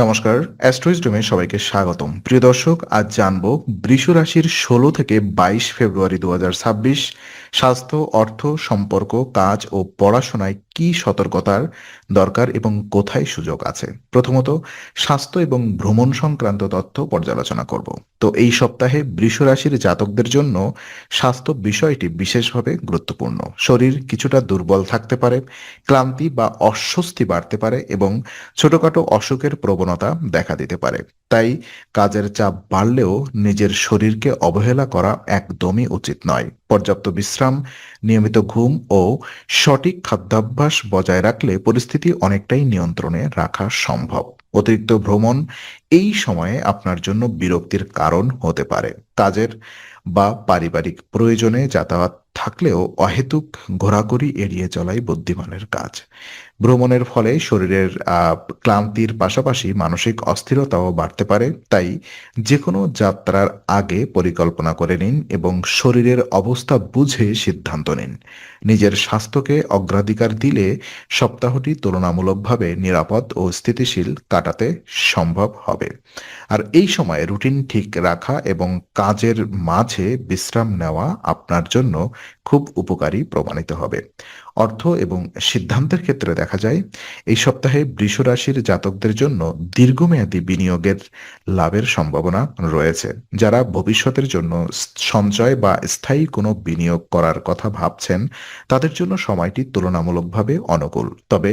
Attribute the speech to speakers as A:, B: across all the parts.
A: নমস্কার অ্যাস্ট্রোইস্টমে সবাইকে স্বাগতম। প্রিয় দর্শক, আজ জানব বৃষ রাশির ষোলো থেকে বাইশ ফেব্রুয়ারি দু হাজার ছাব্বিশ স্বাস্থ্য, অর্থ, সম্পর্ক, কাজ ও পড়াশোনায় কি সতর্কতার দরকার এবং কোথায় সুযোগ আছে? প্রথমত, স্বাস্থ্য এবং ভ্রমণ সংক্রান্ত তথ্য পর্যালোচনা করব। তো এই সপ্তাহে বৃষ রাশির জাতকদের জন্য স্বাস্থ্য বিষয়টি বিশেষভাবে গুরুত্বপূর্ণ। শরীর কিছুটা দুর্বল থাকতে পারে, ক্লান্তি বা অস্বস্তি বাড়তে পারে এবং ছোটখাটো অসুখের প্রবণতা দেখা দিতে পারে। তাই কাজের চাপ বাড়লেও নিজের শরীরকে অবহেলা করা একদমই উচিত নয়। পর্যাপ্ত বিশ্রাম, নিয়মিত ঘুম ও সঠিক খাদ্যাভ্যাস বজায় রাখলে পরিস্থিতি অনেকটাই নিয়ন্ত্রণে রাখা সম্ভব। অতিরিক্ত ভ্রমণ এই সময়ে আপনার জন্য বিরক্তির কারণ হতে পারে। কাজের বা পারিবারিক প্রয়োজনে যাতায়াত থাকলেও অহেতুক ঘোরাঘুরি এড়িয়ে চলাই বুদ্ধিমানের কাজ। ভ্রমণের ফলে শরীরের ক্লান্তির পাশাপাশি মানসিক অস্থিরতাও বাড়তে পারে। তাই যে কোনো যাত্রার আগে পরিকল্পনা করে নিন এবং শরীরের অবস্থা বুঝে সিদ্ধান্ত নিন। নিজের স্বাস্থ্যকে অগ্রাধিকার দিলে সপ্তাহটি তুলনামূলকভাবে নিরাপদ ও স্থিতিশীল কাটাতে সম্ভব হবে। আর এই সময় রুটিন ঠিক রাখা এবং কাজের মাঝে বিশ্রাম নেওয়া আপনার জন্য খুব উপকারী প্রমাণিত হবে। অর্থ এবং সিদ্ধান্তের ক্ষেত্রে দেখা যায়, এই সপ্তাহে বৃষ রাশির জাতকদের জন্য দীর্ঘমেয়াদী বিনিয়োগের লাভের সম্ভাবনা রয়েছে, যারা ভবিষ্যতের জন্য সঞ্চয় বা স্থায়ী কোনো বিনিয়োগ করার কথা ভাবছেন, তাদের জন্য সময়টি তুলনামূলকভাবে অনুকূল। তবে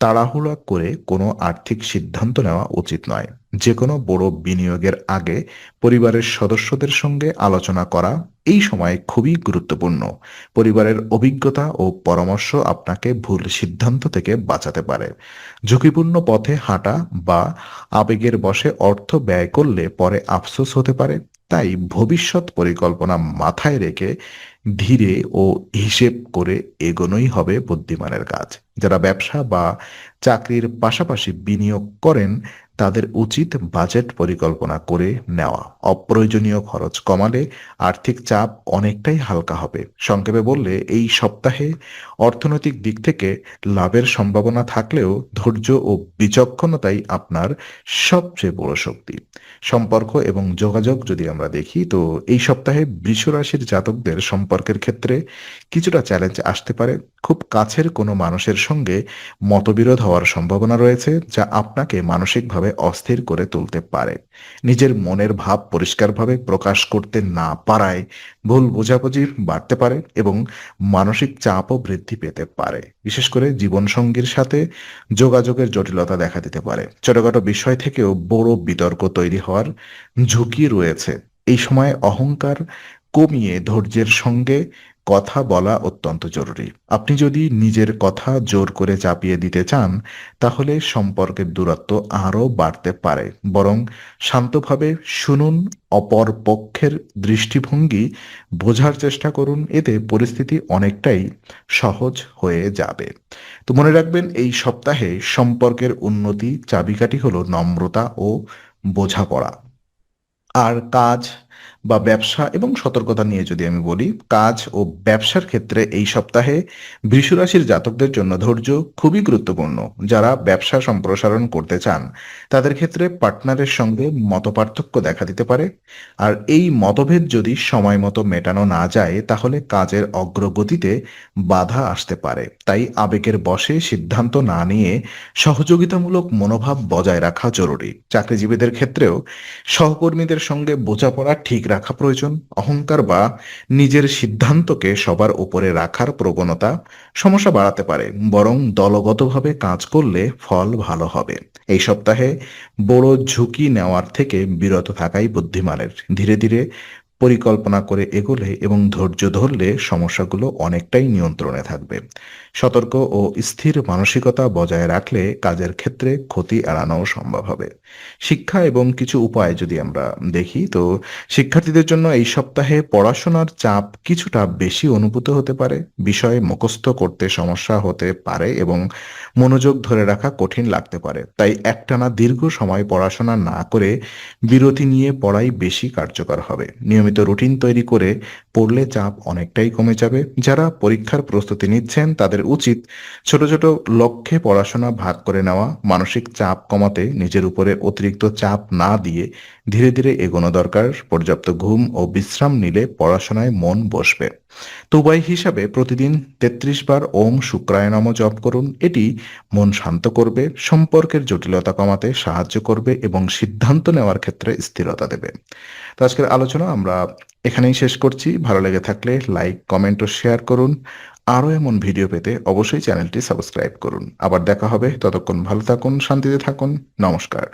A: তাড়াহুড়া করে কোনো আর্থিক সিদ্ধান্ত নেওয়া উচিত নয়। যে কোনো বড় বিনিয়োগের আগে পরিবারের সদস্যদের সঙ্গে আলোচনা করা এই সময় খুবই গুরুত্বপূর্ণ। পরিবারের অভিজ্ঞতা ও পরামর্শ আপনাকে ভুল সিদ্ধান্ত থেকে বাঁচাতে পারে। ঝুঁকিপূর্ণ পথে হাঁটা বা আবেগের বসে অর্থ ব্যয় করলে পরে আফসোস হতে পারে। তাই ভবিষ্যৎ পরিকল্পনা মাথায় রেখে ধীরে ও হিসেব করে এগোনোই হবে বুদ্ধিমানের কাজ। যারা ব্যবসা বা চাকরির পাশাপাশি বিনিয়োগ করেন তাদের উচিত বাজেট পরিকল্পনা করে নেওয়া। অপ্রয়োজনীয় খরচ কমালে আর্থিক চাপ অনেকটাই হালকা হবে। সংক্ষেপে বললে, এই সপ্তাহে অর্থনৈতিক দিক থেকে লাভের সম্ভাবনা থাকলেও ধৈর্য ও বিচক্ষণতাই আপনার সবচেয়ে বড় শক্তি। সম্পর্ক এবং যোগাযোগ যদি আমরা দেখি, তো এই সপ্তাহে বৃষ রাশির জাতকদের সম্পর্কের ক্ষেত্রে কিছুটা চ্যালেঞ্জ আসতে পারে। খুব কাছের কোনো মানুষের সঙ্গে মতবিরোধ হওয়ার সম্ভাবনা রয়েছে, যা আপনাকে মানসিকভাবে অস্থির করে তুলতে পারে। নিজের মনের ভাব পরিষ্কারভাবে প্রকাশ করতে না পারায় ভুল বোঝাবুঝি বাড়তে পারে এবং মানসিক চাপও বৃদ্ধি পেতে পারে। বিশেষ করে জীবনসঙ্গীর সাথে যোগাযোগের জটিলতা দেখা দিতে পারে। ছোটখাটো বিষয় থেকেও বড় বিতর্ক তৈরি হওয়ার ঝুঁকি রয়েছে। এই সময় অহংকার কমিয়ে ধৈর্যের সঙ্গে কথা বলা অত্যন্ত জরুরি। আপনি যদি নিজের কথা জোর করে চাপিয়ে দিতে চান, তাহলে সম্পর্কের দূরত্ব আরও বাড়তে পারে। বরং শান্তভাবে শুনুন, অপর পক্ষের দৃষ্টিভঙ্গি বোঝার চেষ্টা করুন, এতে পরিস্থিতি অনেকটাই সহজ হয়ে যাবে। তো মনে রাখবেন, এই সপ্তাহে সম্পর্কের উন্নতি চাবিকাঠি হলো নম্রতা ও বোঝাপড়া। আর কাজ বা ব্যবসা এবং সতর্কতা নিয়ে যদি আমি বলি, কাজ ও ব্যবসার ক্ষেত্রে এই সপ্তাহে বৃষরাশির জাতকদের জন্য ধৈর্য খুবই গুরুত্বপূর্ণ। যারা ব্যবসা সম্প্রসারণ করতে চান, তাদের ক্ষেত্রে পার্টনারের সঙ্গে মতপার্থক্য দেখা দিতে পারে। আর এই মতভেদ যদি সময় মতো মেটানো না যায়, তাহলে কাজের অগ্রগতিতে বাধা আসতে পারে। তাই আবেগের বসে সিদ্ধান্ত না নিয়ে সহযোগিতামূলক মনোভাব বজায় রাখা জরুরি। চাকরিজীবীদের ক্ষেত্রেও সহকর্মীদের সঙ্গে বোঝাপড়া ঠিক রাখা প্রয়োজন, অহংকার বা নিজের সিদ্ধান্তকে সবার উপরে রাখার প্রবণতা সমস্যা বাড়াতে পারে, বরং দলগতভাবে কাজ করলে ফল ভালো হবে। এই সপ্তাহে বড় ঝুঁকি নেওয়ার থেকে বিরত থাকাই বুদ্ধিমানের। ধীরে ধীরে পরিকল্পনা করে এগোলে এবং ধৈর্য ধরলে সমস্যাগুলো অনেকটাই নিয়ন্ত্রণে থাকবে। সতর্ক ও স্থির মানসিকতা বজায় রাখলে কাজের ক্ষেত্রে ক্ষতি এড়ানো সম্ভব হবে। শিক্ষা এবং কিছু উপায় যদি আমরা দেখি, তো শিক্ষার্থীদের জন্য এই সপ্তাহে পড়াশোনার চাপ কিছুটা বেশি অনুভূত হতে পারে। বিষয় মুখস্থ করতে সমস্যা হতে পারে এবং মনোযোগ ধরে রাখা কঠিন লাগতে পারে। তাই একটানা দীর্ঘ সময় পড়াশোনা না করে বিরতি নিয়ে পড়াই বেশি কার্যকর হবে। নিয়মিত নিয়মিত রুটিন তৈরি করে পড়লে চাপ অনেকটাই কমে যাবে। যারা পরীক্ষার প্রস্তুতি নিচ্ছেন, তাদের উচিত ছোট ছোট লক্ষ্যে পড়াশোনা ভাগ করে নেওয়া। মানসিক চাপ কমাতে নিজের উপরে অতিরিক্ত চাপ না দিয়ে ধীরে ধীরে এগোনো দরকার। পর্যাপ্ত ঘুম ও বিশ্রাম নিলে পড়াশোনায় মন বসবে। তো উপায় হিসাবে প্রতিদিন তেত্রিশ বার ওম শুক্রায় নম জপ করুন। এটি মন শান্ত করবে, সম্পর্কের জটিলতা কমাতে সাহায্য করবে এবং সিদ্ধান্ত নেওয়ার ক্ষেত্রে স্থিরতা দেবে। তো আজকের আলোচনা আমরা এখানেই শেষ করছি। ভালো লেগে থাকলে লাইক, কমেন্ট ও শেয়ার করুন। আরও এমন ভিডিও পেতে অবশ্যই চ্যানেলটি সাবস্ক্রাইব করুন। আবার দেখা হবে। ততক্ষণ ভালো থাকুন, শান্তিতে থাকুন। নমস্কার।